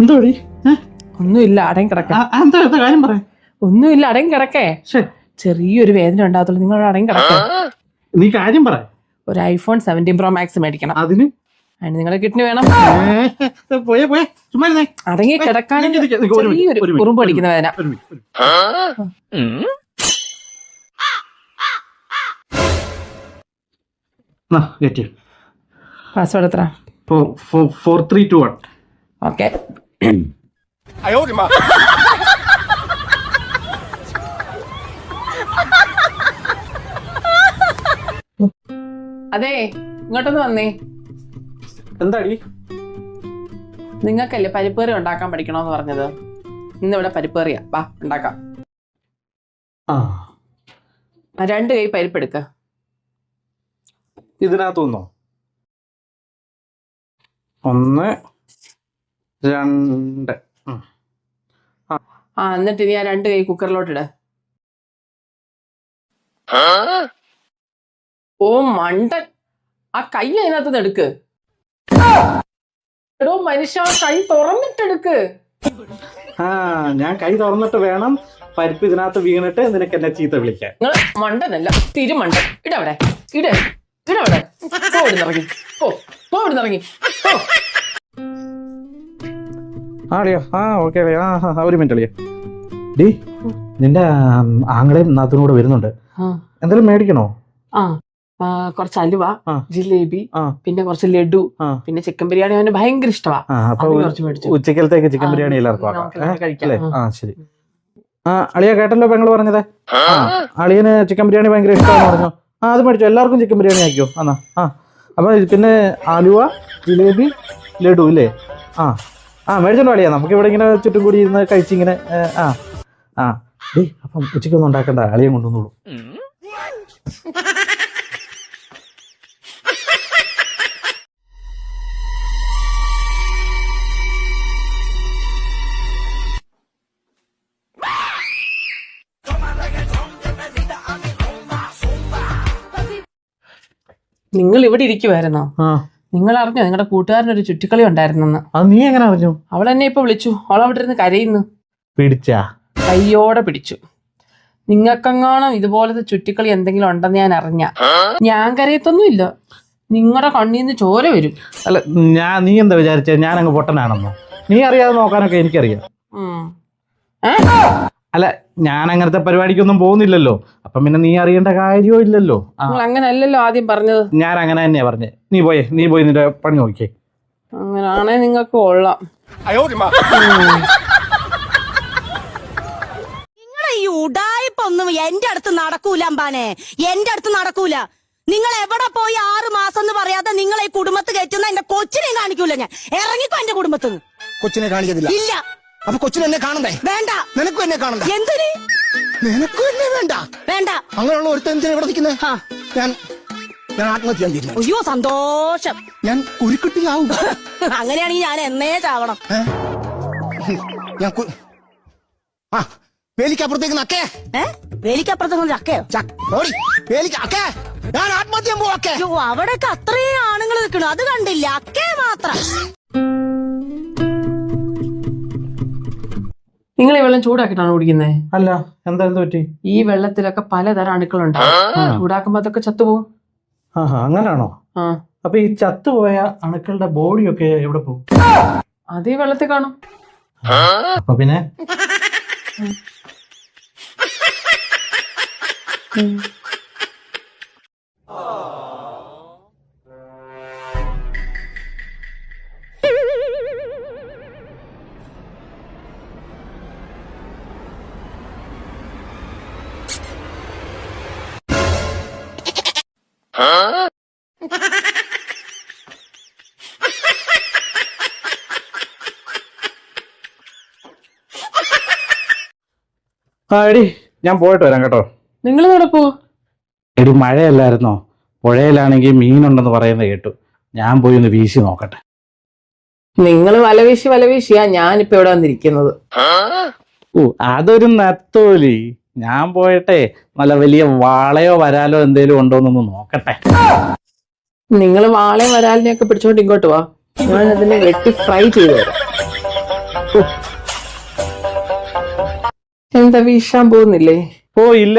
എന്തോ ഒന്നുമില്ല അടയും കിടക്കേ. എന്താ എന്താ കാര്യം പറയാം? ഒന്നുമില്ല അടയും കിടക്കേ. ചെറിയൊരു വേദന ഉണ്ടാകത്തുള്ളൂ നിങ്ങൾ അടയും കിടക്കേ. നീ കാര്യം പറ ഒരു ഐഫോൺ സെവന്റീൻ പ്രോ മാക്സ് മേടിക്കണം. അതിന്? അതിന് നിങ്ങളെ കിഡ്നി വേണം. ഏ, പോയേ പോയേ. ചുമ്മാ ഇരുന്നേ. അടങ്ങി കിടക്കാൻ ചെറിയൊരു കുറുമ്പ് അടിക്കുന്ന വേദന. പാസ്വേഡ് എത്ര? Four three two one it. Four, three, two, one. Okay അതെ ഇങ്ങോട്ടൊന്ന് വന്നേ. എന്താടി? നിങ്ങൾക്കല്ലേ പരിപ്പേറി ഉണ്ടാക്കാൻ പഠിക്കണോന്ന് പറഞ്ഞത്? ഇന്നിവിടെ പരിപ്പേറിയാ. വാ ഉണ്ടാക്കാം. രണ്ട് കൈ പരിപ്പെടുക്ക. ഇതിനകത്തുനിന്നോ ഒന്ന് രണ്ട്. ആ. എന്നിട്ട് ഇനി ആ രണ്ട് കൈ കുക്കറിലോട്ടിട ഓ മണ്ടൻ. ആ കൈ അതിനകത്ത് എടുക്ക്. എടോ മനുഷ്യ ആ കൈ തുറന്നിട്ടെടുക്ക് ആ ഞാൻ കൈ തുറന്നിട്ട് വേണം പരിപ്പ് ഇതിനകത്ത് വീണിട്ട് നിനക്ക് എന്നെ ചീത്ത വിളിക്കാൻ. നിങ്ങൾ മണ്ടനല്ല തിരുമണ്ടൻ ഇടവിടെ. ഇട്. ഇടവിടെ. പോ ഇവിടുന്ന് ഇറങ്ങി. പോ പോ ഇവിടുന്ന് ഇറങ്ങി. പോ. ആ അളിയോ. ആ ഓക്കെ അളിയോ. ആ ആ, ഒരു മിനിറ്റ് അളിയോ. ഡി നിന്റെ ആങ്ങളെയും നാത്തിനൂടെ വരുന്നുണ്ട്. ആ. എന്തെങ്കിലും മേടിക്കണോ? ആ കുറച്ച് അലുവ ജിലേബി പിന്നെ കുറച്ച് ലഡു പിന്നെ ചിക്കൻ ബിരിയാണി അവന് ഭയങ്കര ഇഷ്ടമാണ് ആ അപ്പൊ കുറച്ച് മേടിച്ചു. ഉച്ചക്കലത്തേക്ക് ചിക്കൻ ബിരിയാണി എല്ലാവർക്കും ആ. ആ ശരി. ആ അളിയ കേട്ടല്ലോ പെങ്ങൾ പറഞ്ഞത്? ആ. അളിയന് ചിക്കൻ ബിരിയാണി ഭയങ്കര ഇഷ്ടമാണെന്ന് പറഞ്ഞു. ആ അത് മേടിച്ചു. എല്ലാവർക്കും ചിക്കൻ ബിരിയാണി ആക്കിയോ എന്നാ. ആ അപ്പൊ പിന്നെ ആലുവ ജിലേബി ലഡു ഇല്ലേ? ആ. ആ മേടിച്ചോണ്ട് വളിയാ നമുക്ക് ഇവിടെ ഇങ്ങനെ ചുറ്റും കൂടി ഇരുന്ന് കഴിച്ചിങ്ങനെ ആ ആ. ഡേ അപ്പം ഉച്ചയ്ക്കൊന്നും ഉണ്ടാക്കണ്ട. അളിയൻ കൊണ്ടുവന്നോളൂ. നിങ്ങൾ ഇവിടെ ഇരിക്കുവായിരുന്നോ? ആ. നിങ്ങൾ അറിഞ്ഞോ നിങ്ങളുടെ കൂട്ടുകാരനൊരു ചുറ്റിക്കളി ഉണ്ടായിരുന്നെന്ന്. അത് നീ എങ്ങനെ അറിഞ്ഞു? അവൾ എന്നെ ഇപ്പൊ വിളിച്ചു. അവൾ അവിടെ ഇരുന്ന് കരയുന്നു. പിടിച്ചാ? കയ്യോടെ പിടിച്ചു. നിങ്ങൾക്കെങ്ങാണം ഇതുപോലത്തെ ചുറ്റിക്കളി എന്തെങ്കിലും ഉണ്ടെന്ന് ഞാൻ അറിഞ്ഞ? ഞാൻ കരയത്തൊന്നുമില്ല. നിങ്ങളുടെ കണ്ണിൽ നിന്ന് ചോര വരും. അല്ല ഞാൻ നീ എന്താ വിചാരിച്ചേ? ഞാൻ അങ്ങ് പൊട്ടനാണെന്നോ? നീ അറിയാതെ നോക്കാനൊക്കെ എനിക്കറിയാം. ഉം. അല്ല ഞാൻ അങ്ങനത്തെ പരിപാടിക്കൊന്നും പോകുന്നില്ലല്ലോ. അപ്പം പിന്നെ നീ അറിയേണ്ട കാര്യവും ഇല്ലല്ലോ. അങ്ങനെ അല്ലല്ലോ ആദ്യം പറഞ്ഞത്. ഞാൻ അങ്ങനെ തന്നെയാ പറഞ്ഞേ. നീ പോയേ നീ പോയി നിന്റെ പണി നോക്കിയേ. അങ്ങനാണെ നിങ്ങൾക്ക് കൊള്ളാം. നിങ്ങളെ ഈ ഉടായ്പൊന്നും എന്റെ അടുത്ത് നടക്കൂല അമ്പാനെ. എന്റെ അടുത്ത് നടക്കൂല. നിങ്ങൾ എവിടെ പോയി ആറ് മാസം എന്ന് പറയാതെ നിങ്ങൾ ഈ കുടുംബത്ത് കയറ്റുന്ന എന്റെ കൊച്ചിനെ കാണിക്കൂല ഞാൻ. ഇറങ്ങിക്കോ എന്റെ കുടുംബത്ത്. നിന്ന് കൊച്ചിനെ കാണിക്കത്തില്ല. ഇല്ല. അപ്പൊ കൊച്ചിനെ എന്നെ കാണണ്ടേ? വേണ്ട. നിനക്കും എന്നെ കാണണ്ട? എന്തിന്? നിനക്കും എന്നെ വേണ്ട. വേണ്ട. അങ്ങനെയുള്ള ഒരുത്തൻ എന്തിനാ ഇവിടെ നിൽക്കുന്നേ. ഞാൻ ഞാൻ ആത്മഹത്യ ചെയ്യാൻ തീരുമാനിച്ചു അയ്യോ സന്തോഷം. ഞാൻ കുരുക്കുട്ടിയാവും അങ്ങനെയാണെങ്കിൽ ഞാൻ എന്നേ ചാവണം. ഏ? ഞാൻ കു- ആ വേലിക്കപ്പുറത്തേക്ക് നക്കേ ഏ? വേലിക്കപ്പുറത്ത് ചക്കയോ? ച- ഓടി വേലിക്ക അക്കേ ഞാൻ ആത്മഹത്യ ചെയ്യാൻ പോവാ അക്കേ. അയ്യോ അവിടെയൊക്കെ അത്രയും ആണുങ്ങൾ നിൽക്കണു. അത് കണ്ടില്ല. അക്കേ മാത്രം. നിങ്ങൾ ഈ വെള്ളം ചൂടാക്കിയിട്ടാണ് കുടിക്കുന്നത് അല്ല എന്താ എന്ത് പറ്റി? ഈ വെള്ളത്തിലൊക്കെ പലതരം അണുക്കളുണ്ട്. ചൂടാക്കുമ്പോ അതൊക്കെ ചത്തുപോകും അങ്ങനാണോ? ആ. അപ്പൊ ഈ ചത്തുപോയ അണുക്കളുടെ ബോഡിയൊക്കെ എവിടെ പോകും? അത് ഈ വെള്ളത്തിൽ കാണും. അപ്പൊ പിന്നെ? ആ എടി ഞാൻ പോയിട്ട് വരാം കേട്ടോ. നിങ്ങൾ നടപ്പോ എടി മഴയല്ലായിരുന്നോ? പുഴയിലാണെങ്കിൽ മീനുണ്ടെന്ന് പറയുന്നത് കേട്ടു. ഞാൻ പോയി ഒന്ന് വീശി നോക്കട്ടെ. നിങ്ങൾ വല വീശി വലവീശി വലവീശിയാ ഞാനിപ്പോ ഇവിടെ വന്നിരിക്കുന്നത്. ഓ അതൊരു നത്തോലി. ഞാൻ പോയിട്ടെ നല്ല വലിയ വാളയോ വരാലോ എന്തേലും ഉണ്ടോ എന്നൊന്ന് നോക്കട്ടെ. നിങ്ങൾ വാളയും വരാലിനെയൊക്കെ പിടിച്ചോണ്ട് ഇങ്ങോട്ട് വാ. ഞാൻ അതിനെ വെട്ടി ഫ്രൈ ചെയ്തു തരാം. എന്താ വീശാൻ പോകുന്നില്ലേ? ഓ ഇല്ല.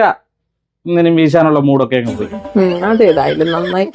ഇങ്ങനെ വീശാനുള്ള മൂടൊക്കെ അങ്ങ് പോയി. അതേതായാലും നന്നായി.